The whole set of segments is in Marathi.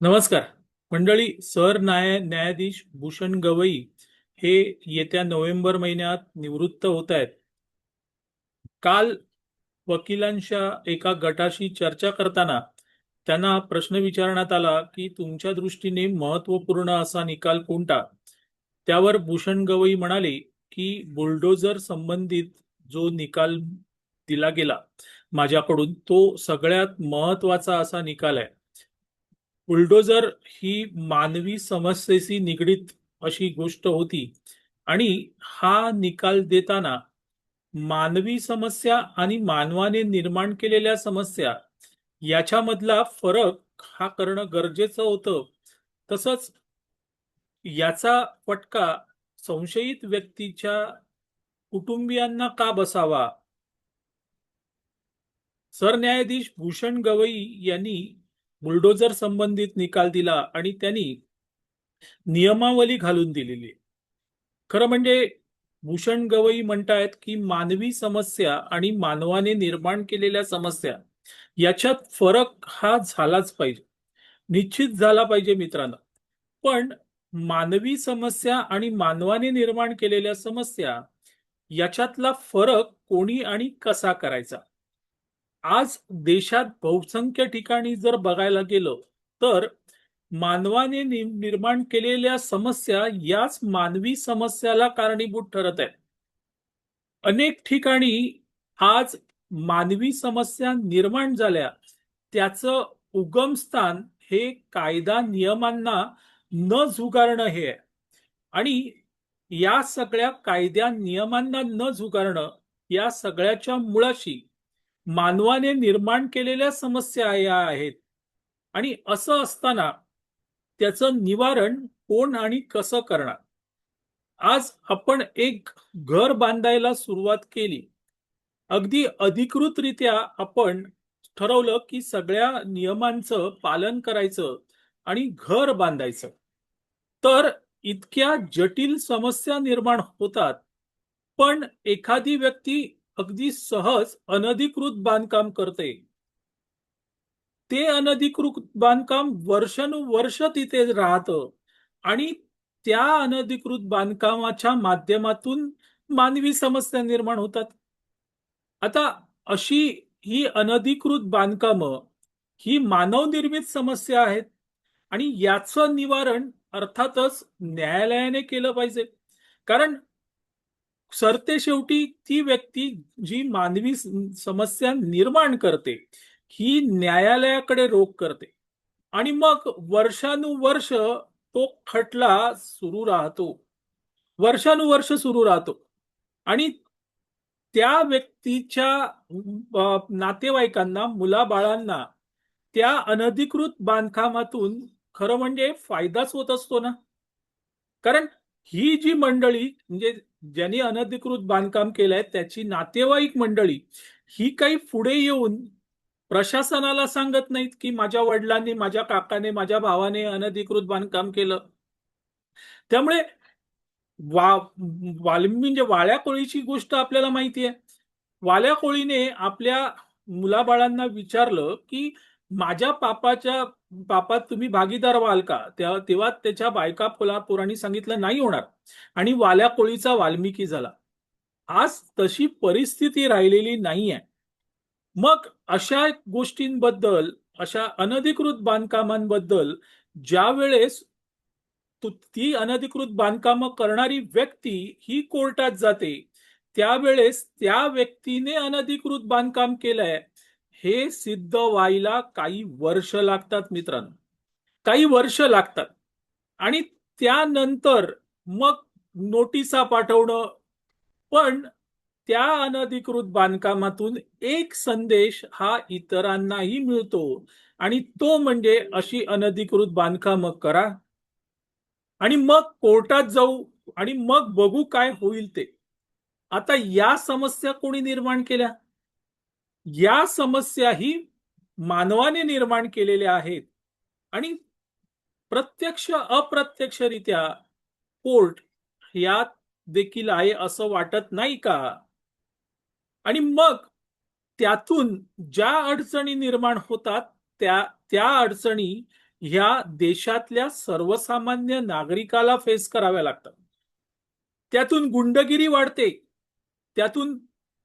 नमस्कार. मंडळी सर न्याय न्यायाधीश भूषण गवई हे येत्या नोव्हेंबर महिन्यात निवृत्त होत आहेत. काल वकिलांच्या एका गटाशी चर्चा करताना त्यांना प्रश्न विचारण्यात आला की तुमच्या दृष्टीने महत्त्वपूर्ण असा निकाल कोणता? त्यावर भूषण गवई म्हणाले की बुलडोजर संबंधित जो निकाल दिला गेला माझ्याकडून तो सगळ्यात महत्त्वाचा असा निकाल आहे. बुलडोजर ही मानवी समस्येशी निगडीत अशी गोष्ट होती. आणि हा निकाल देताना मानवी समस्या आणि मानवाने निर्माण केलेल्या समस्या याच्यामधला फरक हा करणं गरजेचं होतं. तसंच याचा फटका संशयित व्यक्तीच्या कुटुंबियांना का बसावा? सरन्यायाधीश भूषण गवई यांनी बुलडोजर संबंधित निकाल दिला आणि त्यांनी नियमावली घालून दिलेली. आहे. खरं म्हणजे भूषण गवई म्हणतायत की मानवी समस्या आणि मानवाने निर्माण केलेल्या समस्या याच्यात फरक हा झालाच पाहिजे. निश्चित झाला पाहिजे मित्रांनो. पण मानवी समस्या आणि मानवाने निर्माण केलेल्या समस्या याच्यातला फरक कोणी आणि कसा करायचा? आज देशात बहुसंख्य ठिकाणी जर बघायला गेलं तर मानवाने निर्माण केलेल्या समस्या याच मानवी समस्याला कारणीभूत ठरत आहेत. अनेक ठिकाणी आज मानवी समस्या निर्माण झाल्या. त्याचं उगमस्थान हे कायदा नियमांना न झुगारणं हे आहे. आणि या सगळ्या कायद्या नियमांना न झुगारणं या सगळ्याच्या मुळाशी मानवाने निर्माण केलेल्या समस्या या आहेत. आणि असं असताना त्याचं निवारण कोण आणि कसं करणार? आज आपण एक घर बांधायला सुरुवात केली. अगदी अधिकृतरित्या आपण ठरवलं की सगळ्या नियमांचं पालन करायचं आणि घर बांधायचं. तर इतक्या जटिल समस्या निर्माण होतात पण एखादी व्यक्ती अगदी सहज अनधिकृत बांधकाम करते. ते अनधिकृत बांधकाम वर्षानुवर्ष तिथे राहतं आणि त्या अनधिकृत बांधकामाच्या माध्यमातून मानवी समस्या निर्माण होतात. आता अशी ही अनधिकृत बांधकामं ही मानवनिर्मित समस्या आहेत आणि याचं निवारण अर्थातच न्यायालयाने केलं पाहिजे. कारण सरते शेवटी ती व्यक्ती जी मानवी समस्या निर्माण करते ही न्यायालयाकडे रोख करते. आणि मग वर्षानुवर्ष तो खटला सुरू राहतो. वर्षानुवर्ष सुरू राहतो. आणि त्या व्यक्तीच्या नातेवाईकांना मुलाबाळांना त्या अनधिकृत बांधकामातून खरं म्हणजे फायदाच होत असतो ना? कारण ही जी मंडळी म्हणजे ज्यांनी अनधिकृत बांधकाम केलंय त्याची नातेवाईक मंडळी ही काही पुढे येऊन प्रशासनाला सांगत नाहीत की माझ्या वडिलांनी माझ्या काकाने माझ्या भावाने अनधिकृत बांधकाम केलं. त्यामुळे वा वाल्मी म्हणजे वाळ्या कोळीची गोष्ट आपल्याला माहिती आहे. वाल्या कोळीने आपल्या मुलाबाळांना विचारलं की माझ्या पापाच्या पापात तुम्ही भागीदार व्हाल का? तेव्हा त्याच्या बायका कोल्हापुरांनी सांगितलं नाही होणार. आणि वाल्या कोळीचा वाल्मिकी झाला. आज तशी परिस्थिती राहिलेली नाहीये. मग अशा गोष्टींबद्दल अशा अनधिकृत बांधकामांबद्दल ज्या वेळेस ती अनधिकृत बांधकामं करणारी व्यक्ती ही कोर्टात जाते त्यावेळेस त्या व्यक्तीने अनधिकृत बांधकाम केलंय. हे सिद्ध व्हायला काही वर्ष लागतात मित्रांनो. काही वर्ष लागतात. आणि त्यानंतर मग नोटिसा पाठवणं पण त्या अनधिकृत बांधकामातून एक संदेश हा इतरांनाही मिळतो. आणि तो म्हणजे अशी अनधिकृत बांधकामं करा. आणि मग कोर्टात जाऊ आणि मग बघू काय होईल ते. आता या समस्या कोणी निर्माण केल्या? या समस्याही मानवाने निर्माण केलेल्या आहेत. आणि प्रत्यक्ष अप्रत्यक्षरित्या कोर्ट यात देखील आहे असं वाटत नाही का? आणि मग त्यातून ज्या अडचणी निर्माण होतात त्या त्या अडचणी ह्या देशातल्या सर्वसामान्य नागरिकाला फेस कराव्या लागतात. त्यातून गुंडगिरी वाढते. त्यातून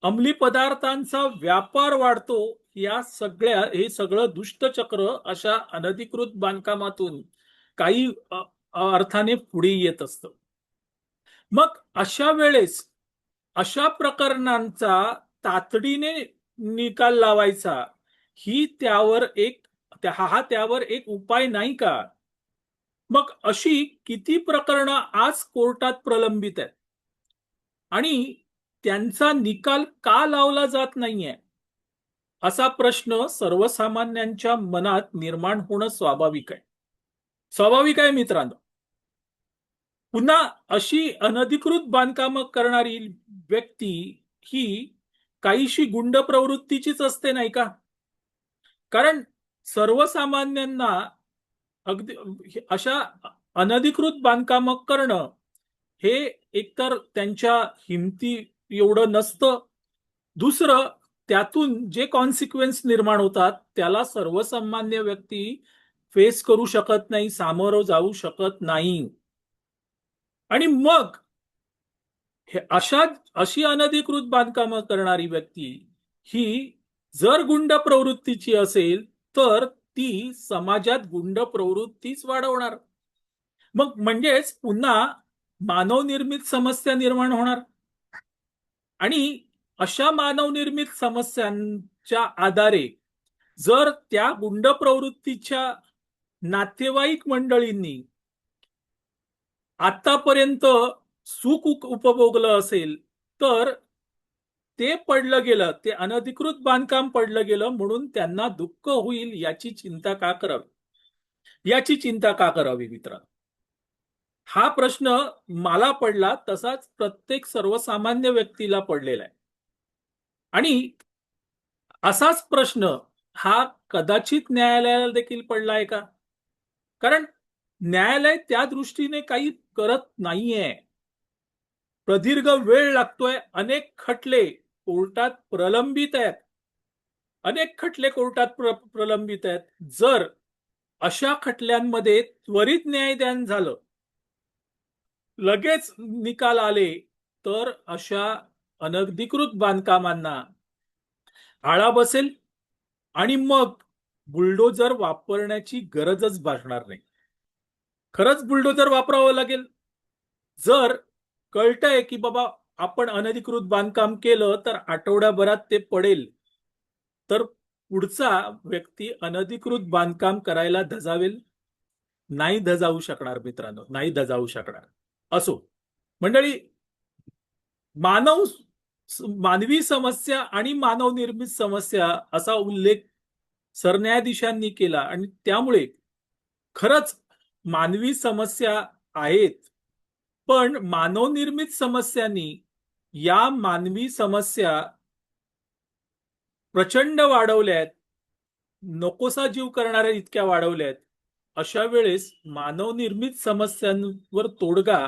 अंमली पदार्थांचा व्यापार वाढतो या सगळ्या हे सगळं दुष्टचक्र अशा अनधिकृत बांधकामातून काही अर्थाने पुढे येत असतं. मग अशा वेळेस अशा प्रकरणांचा तातडीने निकाल लावायचा ही त्यावर एक हा त्यावर एक उपाय नाही का? मग अशी किती प्रकरणं आज कोर्टात प्रलंबित आहेत? आणि त्यांचा निकाल का लावला जात नाहीये? असा प्रश्न सर्वसामान्यांच्या मनात निर्माण होणं स्वाभाविक आहे. स्वाभाविक आहे मित्रांनो. पुन्हा अशी अनधिकृत बांधकाम करणारी व्यक्ती ही काहीशी गुंड प्रवृत्तीचीच असते नाही का? कारण सर्वसामान्यांना अगदी अशा अनधिकृत बांधकाम करणं हे एकतर त्यांच्या हिमती एवढं नसतं. दुसरं त्यातून जे कॉन्सिक्वेन्स निर्माण होतात त्याला सर्वसामान्य व्यक्ती फेस करू शकत नाही सामोरं जाऊ शकत नाही. आणि मग हे अशा अशी अनधिकृत बांधकामं करणारी व्यक्ती ही जर गुंड प्रवृत्तीची असेल तर ती समाजात गुंड प्रवृत्तीच वाढवणार. मग म्हणजेच पुन्हा मानवनिर्मित समस्या निर्माण होणार. आणि अशा मानवनिर्मित समस्यांच्या आधारे जर त्या गुंड प्रवृत्तीच्या नातेवाईक मंडळींनी आतापर्यंत सुख उपभोगलं असेल तर ते पडलं गेलं ते अनधिकृत बांधकाम पडलं गेलं म्हणून त्यांना दुःख होईल याची चिंता का करावी? याची चिंता का करावी मित्रांनो? हा प्रश्न मला पडला तसाच प्रत्येक सर्वसामान्य व्यक्तीला पडलेला आहे. आणि असाच प्रश्न हा कदाचित न्यायालयाला देखील पडला आहे का? कारण न्यायालय त्या दृष्टीने काही करत नाहीये. प्रदीर्घ वेळ लागतोय. अनेक खटले कोर्टात प्रलंबित आहेत. अनेक खटले कोर्टात प्र- प्रलंबित आहेत. जर अशा खटल्यांमध्ये त्वरित न्यायदान झालं लगेच निकाल आले तर अशा अनधिकृत बांधकामांना आळा बसेल आणि मग बुलडोजर वापरण्याची गरजच भासणार नाही. खरंच बुलडोजर वापरावं लागेल. जर कळतंय की बाबा आपण अनधिकृत बांधकाम केलं तर आठवड्याभरात ते पडेल तर पुढचा व्यक्ती अनधिकृत बांधकाम करायला धजावेल? नाही धजावू शकणार मित्रांनो नाही धजावू शकणार. असो. मंडळी मानव मानवी समस्या आणि मानव निर्मित समस्या असा उल्लेख सरन्यायाधीशांनी केला आणि त्यामुळे खरंच मानवी समस्या आहेत पण मानवनिर्मित समस्यांनी या मानवी समस्या प्रचंड वाढवल्या आहेत नकोसा जीव करणाऱ्या इतक्या वाढवल्या आहेत अशा वेळेस मानवनिर्मित समस्यांवर तोडगा